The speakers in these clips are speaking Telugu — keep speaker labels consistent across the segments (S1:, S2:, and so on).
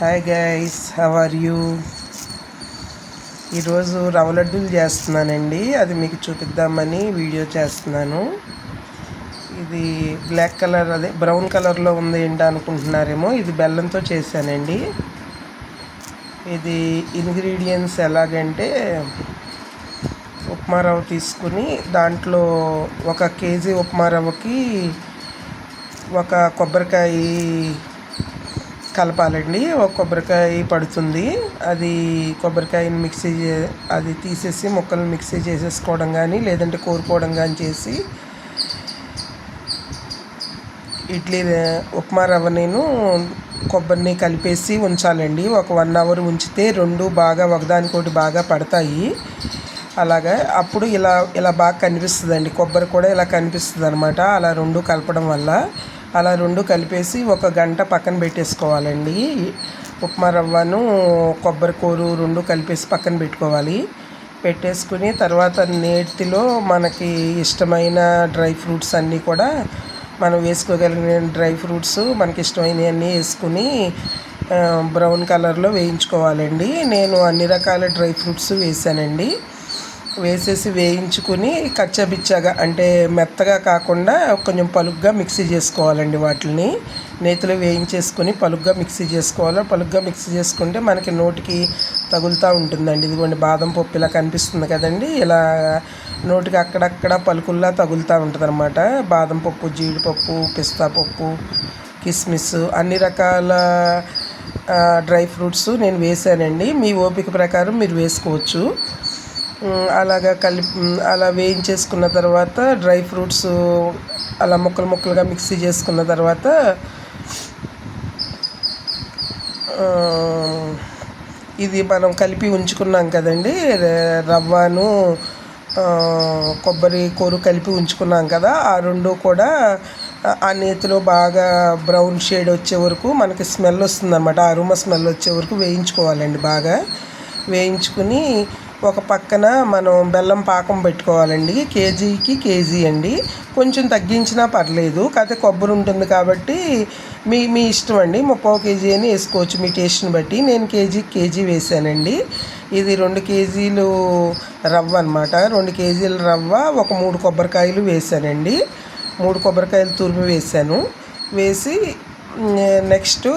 S1: Hi guys how are you ఈరోజు రవ్వ లడ్డూలు చేస్తున్నానండి. అది మీకు చూపిద్దామని వీడియో చేస్తున్నాను. ఇది బ్లాక్ కలర్ అదే బ్రౌన్ కలర్లో ఉంది ఏంటి అనుకుంటున్నారేమో ఇది బెల్లంతో చేశానండి. ఇది ఇంగ్రీడియంట్స్ ఎలాగంటే ఉప్మా రవ్వ తీసుకుని దాంట్లో ఒక కేజీ ఉప్మా రవ్వకి ఒక కొబ్బరికాయ కలపాలండి. ఒక కొబ్బరికాయ పడుతుంది. అది కొబ్బరికాయని మిక్సీ చే- అది తీసేసి ముక్కలు మిక్సీ చేసేసుకోవడం కానీ లేదంటే కోరుకోవడం కానీ చేసి ఇడ్లీ ఉప్మా రవ్వ నేను కొబ్బరిని కలిపేసి ఉంచాలండి. ఒక వన్ అవర్ ఉంచితే రెండు బాగా ఒకదానికొకటి బాగా పడతాయి. అలాగా అప్పుడు ఇలా ఇలా బాగా కనిపిస్తుందండి. కొబ్బరి కూడా ఇలా కనిపిస్తుంది అనమాట అలా రెండు కలపడం వల్ల అలా రెండు కలిపేసి ఒక గంట పక్కన పెట్టేసుకోవాలండి. ఉప్మా రవ్వను కొబ్బరి కూరు రెండు కలిపేసి పక్కన పెట్టుకోవాలి. పెట్టేసుకుని తర్వాత నేతిలో మనకి ఇష్టమైన డ్రై ఫ్రూట్స్ అన్నీ కూడా మనం వేసుకోగలిగిన డ్రై ఫ్రూట్స్ మనకి ఇష్టమైనవి అన్నీ వేసుకుని బ్రౌన్ కలర్లో వేయించుకోవాలండి. నేను అన్ని రకాల డ్రై ఫ్రూట్స్ వేసానండి. వేసేసి వేయించుకుని కచ్చబిచ్చగా అంటే మెత్తగా కాకుండా కొంచెం పలుగ్గా మిక్సీ చేసుకోవాలండి వాటిని నేతిలో వేయించేసుకుని పలుగ్గా మిక్సీ చేసుకోవాలి. పలుగ్గా మిక్సీ చేసుకుంటే మనకి నోటికి తగులుతూ ఉంటుందండి. ఇదిగోండి బాదం పప్పు ఇలా కనిపిస్తుంది కదండి. ఇలా నోటికి అక్కడక్కడ పలుకుల్లా తగులుతూ ఉంటుంది అనమాట బాదం పప్పు జీడిపప్పు పిస్తా పప్పు కిస్మిస్ అన్ని రకాల డ్రై ఫ్రూట్స్ నేను వేసానండి. మీ ఓపిక ప్రకారం మీరు వేసుకోవచ్చు. అలాగా కలిపి అలా వేయించేసుకున్న తర్వాత డ్రై ఫ్రూట్స్ అలా ముక్కలు ముక్కలుగా మిక్సీ చేసుకున్న తర్వాత ఇది మనం కలిపి ఉంచుకున్నాం కదండి రవ్వను కొబ్బరి కూరు కలిపి ఉంచుకున్నాం కదా ఆ రెండు కూడా ఆ- నేతిలో బాగా బ్రౌన్ షేడ్ వచ్చే వరకు మనకి స్మెల్ వస్తుంది అనమాట అరుమ స్మెల్ వచ్చే వరకు వేయించుకోవాలండి బాగా. వేయించుకుని ఒక పక్కన మనం బెల్లం పాకం పెట్టుకోవాలండి. కేజీకి కేజీ అండి. కొంచెం తగ్గించినా పర్లేదు. కాకపోతే కొబ్బరి ఉంటుంది కాబట్టి మీ మీ ఇష్టం అండి. ముప్పై కేజీ అని వేసుకోవచ్చు మీ టేస్ట్ని బట్టి. నేను కేజీ కేజీ వేసానండి. ఇది రెండు కేజీలు రవ్వ అనమాట రెండు కేజీల రవ్వ ఒక మూడు కొబ్బరికాయలు వేసానండి. మూడు కొబ్బరికాయలు తురిమి వేసాను. వేసి నెక్స్ట్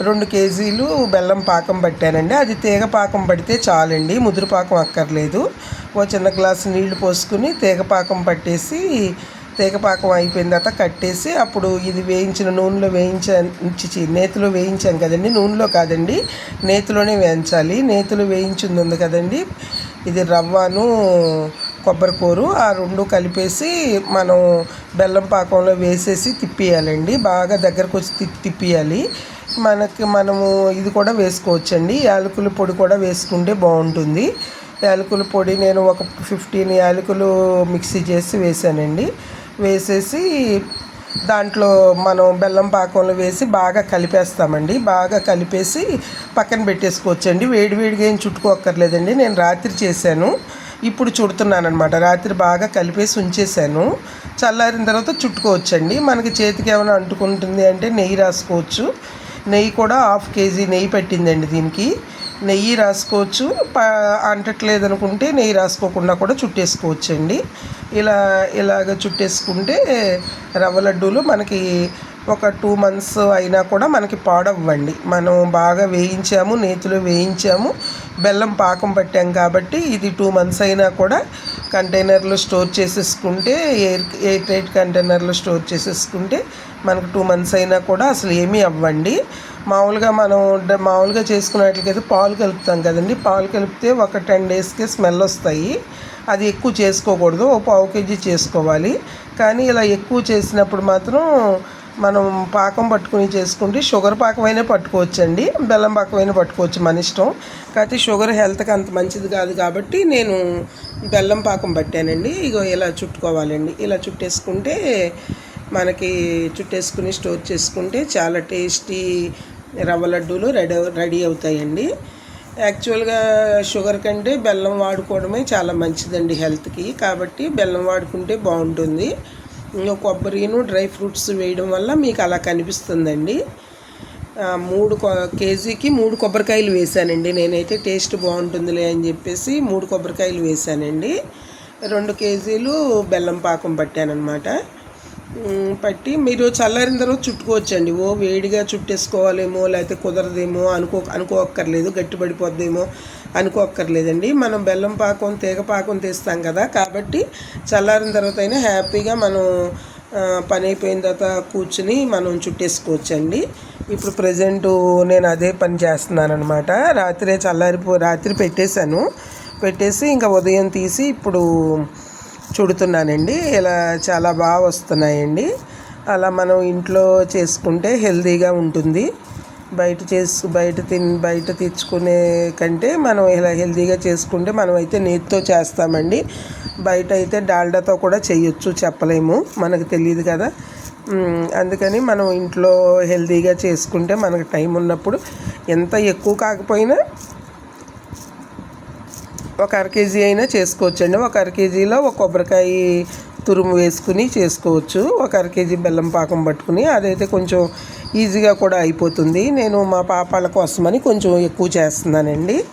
S1: రెండు కేజీలు బెల్లం పాకం పట్టానండి. అది తీగ పాకం పడితే చాలండి. ముదురు పాకం అక్కర్లేదు. ఓ చిన్న గ్లాసు నీళ్ళు పోసుకుని తీగ పాకం పట్టేసి తీగ పాకం అయిపోయిన తర్వాత కట్టేసి అప్పుడు ఇది వేయించిన నూనెలో వేయించి నేతిలో వేయించాం కదండి. నూనెలో కాదండి నేతిలోనే వేయించాలి. నేతిలో వేయించింది ఉంది కదండి. ఇది రవ్వను కొబ్బరి కూరు ఆ రెండు కలిపేసి మనం బెల్లం పాకంలో వేసేసి తిప్పేయాలండి. బాగా దగ్గరకు వచ్చి తిప్పి తిప్పియాలి. మనకి మనము ఇది కూడా వేసుకోవచ్చండి. యాలకుల పొడి కూడా వేసుకుంటే బాగుంటుంది. యాలకుల పొడి నేను ఒక ఫిఫ్టీన్ యాలకులు మిక్సీ చేసి వేసానండి. వేసేసి దాంట్లో మనం బెల్లం పాకంలో వేసి బాగా కలిపేస్తామండి. బాగా కలిపేసి పక్కన పెట్టేసుకోవచ్చండి. వేడివేడిగా ఏం చుట్టుకోక్కర్లేదండి. నేను రాత్రి చేశాను. ఇప్పుడు చుడుతున్నాను అనమాట రాత్రి బాగా కలిపేసి ఉంచేసాను చల్లారిన తర్వాత చుట్టుకోవచ్చండి. మనకి చేతికి ఏమైనా అంటుకుంటుంది అంటే నెయ్యి రాసుకోవచ్చు. నెయ్యి కూడా హాఫ్ కేజీ నెయ్యి పెట్టిందండి దీనికి. నెయ్యి రాసుకోవచ్చు. ప అంటట్లేదు అనుకుంటే నెయ్యి రాసుకోకుండా కూడా చుట్టేసుకోవచ్చండి. ఇలా ఇలాగ చుట్టేసుకుంటే రవ్వ లడ్డూలు మనకి ఒక టూ మంత్స్ అయినా కూడా మనకి పాడవ్వండి. మనం బాగా వేయించాము నేతిలో వేయించాము బెల్లం పాకం పట్టాం కాబట్టి ఇది టూ మంత్స్ అయినా కూడా కంటైనర్లో స్టోర్ చేసేసుకుంటే ఎయిర్ ఎయిర్ టైట్ కంటైనర్లో స్టోర్ చేసేసుకుంటే మనకు టూ మంత్స్ అయినా కూడా అసలు ఏమీ అవ్వండి. మామూలుగా మనం మామూలుగా చేసుకున్నట్లయితే పాలు కలుపుతాం కదండి. పాలు కలిపితే ఒక టెన్ డేస్కే స్మెల్ వస్తాయి. అది ఎక్కువ చేసుకోకూడదు. ఓ పావు కేజీ చేసుకోవాలి. కానీ ఇలా ఎక్కువ చేసినప్పుడు మాత్రం మనం పాకం పట్టుకుని చేసుకుంటే షుగర్ పాకమైనా పట్టుకోవచ్చండి. బెల్లం పాకమైనా పట్టుకోవచ్చు మన ఇష్టం. కాకపోతే షుగర్ హెల్త్కి అంత మంచిది కాదు కాబట్టి నేను బెల్లం పాకం పట్టానండి. ఇగో ఇలా చుట్టుకోవాలండి. ఇలా చుట్టేసుకుంటే మనకి చుట్టేసుకుని స్టోర్ చేసుకుంటే చాలా టేస్టీ రవ్వ లడ్డూలు రెడీ రెడీ అవుతాయండి. యాక్చువల్గా షుగర్ కంటే బెల్లం వాడుకోవడమే చాలా మంచిదండి హెల్త్కి. కాబట్టి బెల్లం వాడుకుంటే బాగుంటుంది. కొబ్బరిను డ్రై ఫ్రూట్స్ వేయడం వల్ల మీకు అలా కనిపిస్తుందండి. మూడు కొ- కేజీకి మూడు కొబ్బరికాయలు వేసానండి. నేనైతే టేస్ట్ బాగుంటుందిలే అని చెప్పేసి మూడు కొబ్బరికాయలు వేసానండి. రెండు కేజీలు బెల్లం పాకం పట్టానమాట పట్టి మీరు చల్లారిన తర్వాత చుట్టుకోవచ్చండి. ఓ వేడిగా చుట్టేసుకోవాలేమో లేకపోతే కుదరదేమో అనుకో అనుకోక్కర్లేదు గట్టిపడిపోద్దేమో. అనుకోక్కర్లేదండి. మనం బెల్లం పాకం తీగ పాకం తీస్తాం కదా. కాబట్టి చల్లారిన తర్వాత అయినా హ్యాపీగా మనం పని అయిపోయిన తర్వాత కూర్చుని మనం చుట్టేసుకోవచ్చండి. ఇప్పుడు ప్రజెంట్ నేను అదే పని చేస్తున్నాను అనమాట రాత్రే చల్లారిపో రాత్రి పెట్టేశాను. పెట్టేసి ఇంకా ఉదయం తీసి ఇప్పుడు చుడుతున్నానండి. ఇలా చాలా బాగా వస్తున్నాయండి. అలా మనం ఇంట్లో చేసుకుంటే హెల్తీగా ఉంటుంది. బయట చేసు బయట తిన్ బయట తెచ్చుకునే కంటే మనం ఇలా హెల్తీగా చేసుకుంటే మనం అయితే నేతితో చేస్తామండి. బయట అయితే డాల్డాతో కూడా చేయొచ్చు చెప్పలేము. మనకు తెలియదు కదా. అందుకని మనం ఇంట్లో హెల్తీగా చేసుకుంటే మనకు టైం ఉన్నప్పుడు ఎంత ఎక్కువ కాకపోయినా ఒక అర కేజీ అయినా చేసుకోవచ్చండి. ఒక అర కేజీలో ఒక కొబ్బరికాయ తురుము వేసుకుని చేసుకోవచ్చు. ఒక అర కేజీ బెల్లం పాకం పట్టుకుని అదైతే కొంచెం ఈజీగా కూడా అయిపోతుంది. నేను మా పాపాల కోసమని కొంచెం ఎక్కువ చేస్తున్నానండి.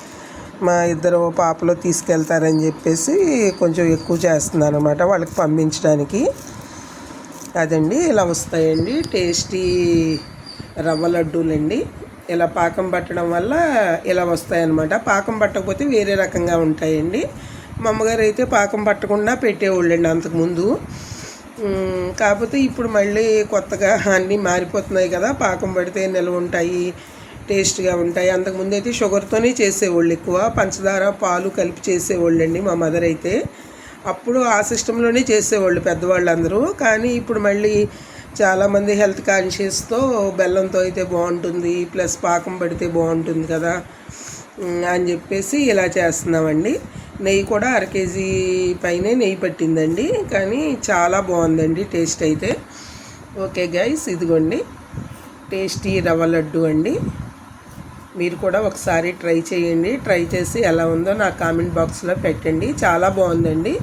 S1: మా ఇద్దరు పాపలు తీసుకెళ్తారని చెప్పేసి కొంచెం ఎక్కువ చేస్తున్నాను అనమాట వాళ్ళకి పంపించడానికి. అదండి ఇలా వస్తాయండి. టేస్టీ రవ్వ లడ్డూలండి. ఇలా పాకం పట్టడం వల్ల ఇలా వస్తాయన్నమాట. పాకం పట్టకపోతే వేరే రకంగా ఉంటాయండి. మా అమ్మగారు అయితే పాకం పట్టకుండా పెట్టేవాళ్ళండి అంతకుముందు కాకపోతే ఇప్పుడు మళ్ళీ కొత్తగా అన్నీ మారిపోతున్నాయి కదా. పాకం పడితే నిల్వ ఉంటాయి టేస్ట్గా ఉంటాయి. అంతకుముందు అయితే షుగర్తోనే చేసేవాళ్ళు ఎక్కువ. పంచదార పాలు కలిపి చేసేవాళ్ళు అండి మా మదర్ అయితే. అప్పుడు ఆ సిస్టంలోనే చేసేవాళ్ళు పెద్దవాళ్ళు అందరూ కానీ ఇప్పుడు మళ్ళీ చాలామంది హెల్త్ కాన్షియస్తో బెల్లంతో అయితే బాగుంటుంది. ప్లస్ పాకం పడితే బాగుంటుంది కదా. అని చెప్పేసి ఇలా చేస్తున్నామండి. నెయ్యి కూడా అర కేజీ పైనే నెయ్యి పట్టిందండి కానీ చాలా బాగుందండి టేస్ట్ అయితే. ఓకే గైస్ ఇదిగోండి. టేస్టీ రవ్వ లడ్డు అండి. మీరు కూడా ఒకసారి ట్రై చేయండి. ట్రై చేసి ఎలా ఉందో నా కామెంట్ బాక్స్లో పెట్టండి. చాలా బాగుందండి.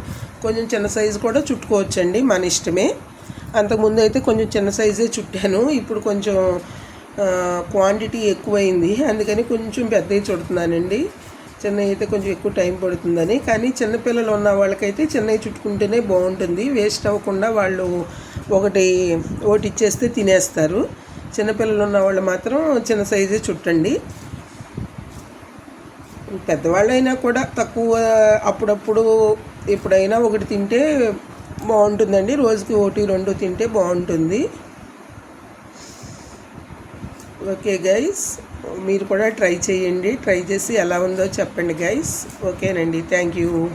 S1: కొంచెం చిన్న సైజు కూడా చుట్టుకోవచ్చండి మన ఇష్టమే. అంతకుముందు అయితే కొంచెం చిన్న సైజే చుట్టాను. ఇప్పుడు కొంచెం క్వాంటిటీ ఎక్కువైంది. అందుకని కొంచెం పెద్దవి చుడుతున్నానండి. చిన్నవి అయితే కొంచెం ఎక్కువ టైం పడుతుందని. కానీ చిన్నపిల్లలు ఉన్న వాళ్ళకైతే చిన్నవి చుట్టుకుంటేనే బాగుంటుంది. వేస్ట్ అవ్వకుండా వాళ్ళు ఒకటి ఒకటి ఇచ్చేస్తే తినేస్తారు. చిన్నపిల్లలు ఉన్న వాళ్ళు మాత్రం చిన్న సైజే చుట్టండి. పెద్దవాళ్ళైనా కూడా తక్కువ అప్పుడప్పుడు ఎప్పుడైనా ఒకటి తింటే బాగుంటుందండి. రోజుకి ఒకటి రెండు తింటే బాగుంటుంది. Okay guys. మీరు కూడా ట్రై చేయండి. ట్రై చేసి ఎలా ఉందో చెప్పండి గైస్ ఓకేనండి. Thank you.